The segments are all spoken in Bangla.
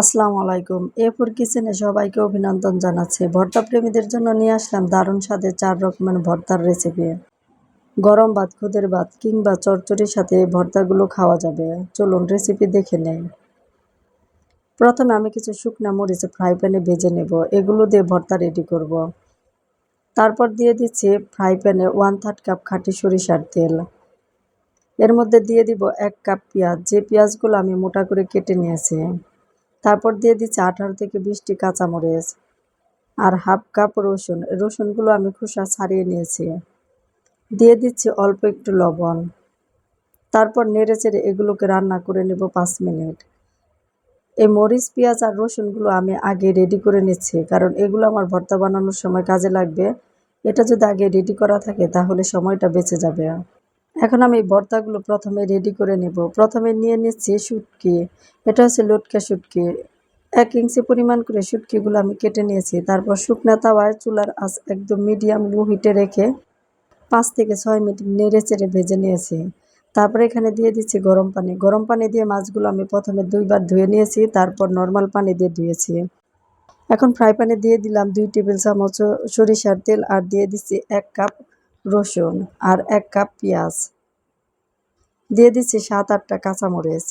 আসসালামু আলাইকুম। এরপর কিচেনে সবাইকে অভিনন্দন জানাচ্ছি। ভর্তা প্রেমীদের জন্য নিয়ে আসলাম দারুণ স্বাদের চার রকমের ভর্তার রেসিপি গরম ভাত, খুদের ভাত কিংবা চচ্চড়ির সাথে এই ভর্তাগুলো খাওয়া যাবে। চলুন রেসিপি দেখে নেই। প্রথমে আমি কিছু শুকনা মরিচ ফ্রাই প্যানে ভেজে নেব। এগুলো দিয়ে ভর্তা রেডি করব। তারপর দিয়ে দিচ্ছি ফ্রাই প্যানে ওয়ান থার্ড কাপ খাঁটি সরিষার তেল। এর মধ্যে দিয়ে দিব এক কাপ পেঁয়াজ। যে পেঁয়াজগুলো আমি মোটা করে কেটে নিয়েছি। তারপর দিয়ে দিচ্ছি আঠারো থেকে বিশটি কাঁচামরিচ আর হাফ কাপ রসুন। রসুনগুলো আমি খোসা ছাড়িয়ে নিয়েছি। দিয়ে দিচ্ছি অল্প একটু লবণ। তারপর নেড়ে চেড়ে এগুলোকে রান্না করে নেব পাঁচ মিনিট। এই মরিচ, পেঁয়াজ আর রসুনগুলো আমি আগে রেডি করে নিচ্ছি, কারণ এগুলো আমার ভর্তা বানানোর সময় কাজে লাগবে। এটা যদি আগে রেডি করা থাকে, তাহলে সময়টা বেঁচে যাবে। এখন আমি ভর্তাগুলো প্রথমে রেডি করে নেব। প্রথমে নিয়ে নিচ্ছি শুটকি। এটা হচ্ছে লটকা শুটকি। এক ইঞ্চি পরিমাণ করে শুটকিগুলো আমি কেটে নিয়েছি। তারপর শুকনো তাওয়ায় চুলার আঁচ একদম মিডিয়াম লো হিটে রেখে পাঁচ থেকে ছয় মিনিট নেড়ে চেড়ে ভেজে নিয়েছি। তারপরে এখানে দিয়ে দিচ্ছি গরম পানি। গরম পানি দিয়ে মাছগুলো আমি প্রথমে দুইবার ধুয়ে নিয়েছি, তারপর নর্মাল পানি দিয়ে ধুয়েছি। এখন ফ্রাই প্যানে দিয়ে দিলাম দুই টেবিল চামচ সরিষার তেল আর দিয়ে দিচ্ছি এক কাপ রসুন আর এক কাপ পেঁয়াজ। দিয়ে দিচ্ছি সাত আটটা কাঁচামরিচ।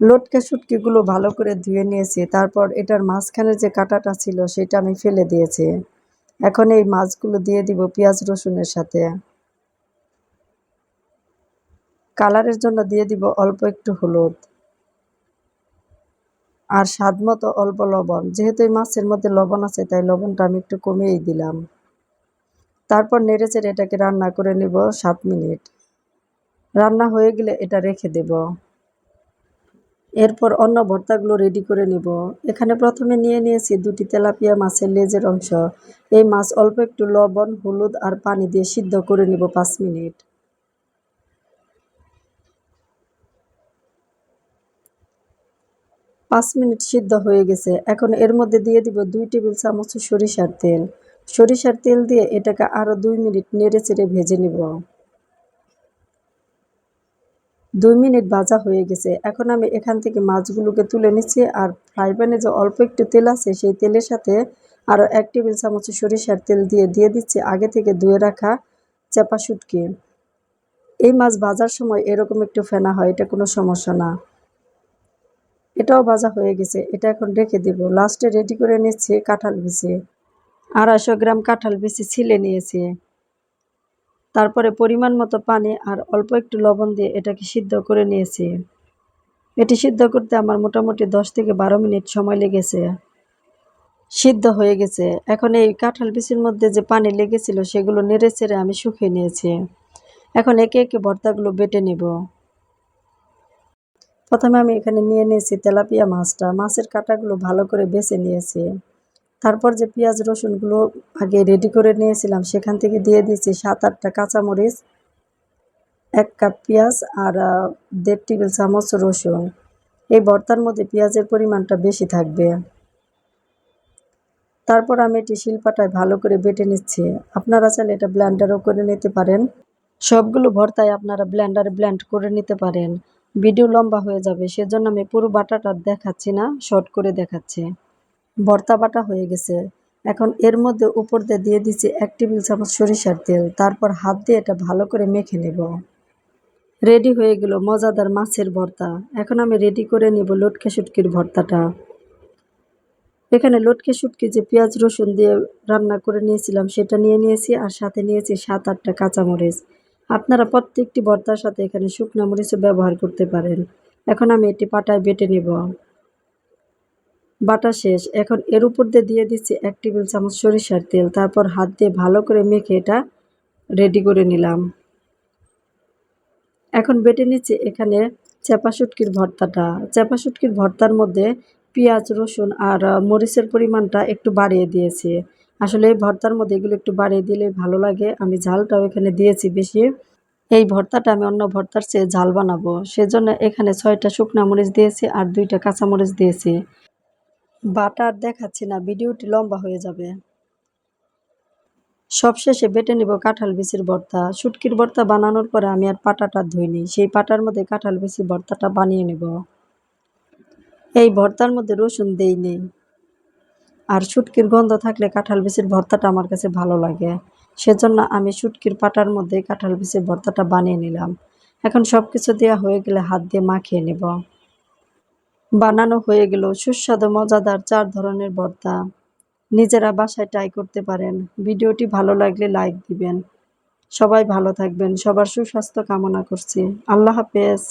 লটকা শুটকিগুলো ভালো করে ধুয়ে নিয়েছি। তারপর এটার মাঝখানে যে কাঁটাটা ছিল সেটা আমি ফেলে দিয়েছি। এখন এই মাছগুলো দিয়ে দিব পেঁয়াজ রসুনের সাথে। কালারের জন্য দিয়ে দিব অল্প একটু হলুদ। আর স্বাদ মতো অল্প লবণ। যেহেতু এই মাছের মধ্যে লবণ আছে, তাই লবণটা আমি একটু কমিয়েই দিলাম। তারপর নেড়ে চেড়ে এটাকে রান্না করে নিব সাত মিনিট। রান্না হয়ে গেলে এটা রেখে দেব। এরপর অন্য ভর্তাগুলো রেডি করে নিব। এখানে প্রথমে নিয়ে নিয়েছি দুটি তেলাপিয়া মাছের লেজের অংশ। এই মাছ অল্প একটু লবণ, হলুদ আর পানি দিয়ে সিদ্ধ করে নিব পাঁচ মিনিট। পাঁচ মিনিট সিদ্ধ হয়ে গেছে। এখন এর মধ্যে দিয়ে দিব দুই টেবিল চামচ সরিষার তেল। সরিষার তেল দিয়ে এটাকে আরও দুই মিনিট নেড়ে চেড়ে ভেজে নিব। দুই মিনিট ভাজা হয়ে গেছে। এখন আমি এখান থেকে মাছগুলোকে তুলে নিচ্ছি আর ফ্রাই প্যানে যে অল্প একটু তেল আছে, সেই তেলের সাথে আরও এক টেবিল চামচ সরিষার তেল দিয়ে দিয়ে দিচ্ছি আগে থেকে ধুয়ে রাখা চাপা শুটকি। এই মাছ ভাজার সময় এরকম একটু ফেনা হয়, এটা কোনো সমস্যা না। এটাও ভাজা হয়ে গেছে, এটা এখন রেখে দেব। লাস্টে রেডি করে নিচ্ছি কাঁঠাল বিছে আড়াইশো গ্রাম কাঁঠাল বিচি ছিলে নিয়েছি। তারপরে পরিমাণ মতো পানি আর অল্প একটু লবণ দিয়ে এটাকে সিদ্ধ করে নিয়েছি। এটি সিদ্ধ করতে আমার মোটামুটি দশ থেকে বারো মিনিট সময় লেগেছে। সিদ্ধ হয়ে গেছে। এখন এই কাঁঠাল বিচির মধ্যে যে পানি লেগেছিল সেগুলো নেড়ে চেড়ে আমি শুকিয়ে নিয়েছি। এখন একে একে ভর্তাগুলো বেটে নেব। প্রথমে আমি এখানে নিয়ে নিয়েছি তেলাপিয়া মাছটা। মাছের কাঁটাগুলো ভালো করে বেছে নিয়েছি। তারপর যে পেঁয়াজ, রসুনগুলো আগে রেডি করে নিয়েছিলাম, সেখান থেকে দিয়ে দিয়েছি সাত, আটটা কাঁচামরিচ, এক কাপ পেঁয়াজ আর দেড় টেবিল চামচ রসুন। এই ভর্তার মধ্যে পেঁয়াজের পরিমাণটা বেশি থাকবে। তারপর আমি এটি শিলপাটায় ভালো করে বেটে নিচ্ছি। আপনারা চাইলে এটা ব্ল্যান্ডারও করে নিতে পারেন। সবগুলো ভর্তায় আপনারা ব্ল্যান্ডারে ব্ল্যান্ড করে নিতে পারেন। ভিডিও লম্বা হয়ে যাবে, সেজন্য আমি পুরো বাটাটা দেখাচ্ছি না, শর্ট করে দেখাচ্ছি। ভর্তা বাটা হয়ে গেছে। এখন এর মধ্যে উপর দিয়ে দিয়ে দিচ্ছি এক টেবিল চামচ সরিষার তেল, তারপর হাত দিয়ে এটা ভালো করে মেখে নেব। রেডি হয়ে গেল মজাদার মাছের ভর্তা। এখন আমি রেডি করে নেব লটকে শুটকির ভর্তাটা। এখানে লটকে শুটকি যে পেঁয়াজ রসুন দিয়ে রান্না করে নিয়েছিলাম, সেটা নিয়ে নিয়েছি আর সাথে নিয়েছি সাত আটটা কাঁচামরিচ। আপনারা প্রত্যেকটি ভর্তার সাথে এখানে শুকনো মরিচও ব্যবহার করতে পারেন। এখন আমি এটি পাটায় বেটে নেব। বাটা শেষ। এখন এর উপর দিয়ে দিয়ে দিচ্ছি এক টেবিল চামচ সরিষার তেল। তারপর হাত দিয়ে ভালো করে মেখে এটা রেডি করে নিলাম। এখন বেটে নিচ্ছি এখানে চেপা শুটকির ভর্তাটা। চেপা শুটকির ভর্তার মধ্যে পেঁয়াজ, রসুন আর মরিচের পরিমাণটা একটু বাড়িয়ে দিয়েছি। আসলে এই ভর্তার মধ্যে এগুলো একটু বাড়িয়ে দিলে ভালো লাগে। আমি ঝালটাও এখানে দিয়েছি বেশি। এই ভর্তাটা আমি অন্য ভর্তার চেয়ে ঝাল বানাবো। সেজন্য এখানে ছয়টা শুকনা মরিচ দিয়েছি আর দুইটা কাঁচা মরিচ দিয়েছি। বাটার দেখাচ্ছি না, ভিডিওটি লম্বা হয়ে যাবে। সবশেষে বেটে নিব কাঁঠাল বিচির ভর্তা। শুটকির ভর্তা বানানোর পরে আমি আর পাটাটা ধুইনি। সেই পাটার মধ্যে কাঁঠাল বিচির ভর্তাটা বানিয়ে নেব। এই ভর্তার মধ্যে রসুন দেই নেই আর শুটকির গন্ধ থাকলে কাঁঠাল বিচির ভর্তাটা আমার কাছে ভালো লাগে। সেজন্য আমি শুটকির পাটার মধ্যে কাঁঠাল বিচির ভর্তাটা বানিয়ে নিলাম। এখন সব কিছু দেওয়া হয়ে গেলে হাত দিয়ে মাখিয়ে নেব। বানানো হয়ে গেল সুস্বাদু, মজাদার চার ধরনের ভর্তা। নিজেরা বাসায় ট্রাই করতে পারেন। ভিডিওটি ভালো লাগলে লাইক দিবেন। সবাই ভালো থাকবেন। সবার সুস্বাস্থ্য কামনা করছি। আল্লাহ হাফেজ।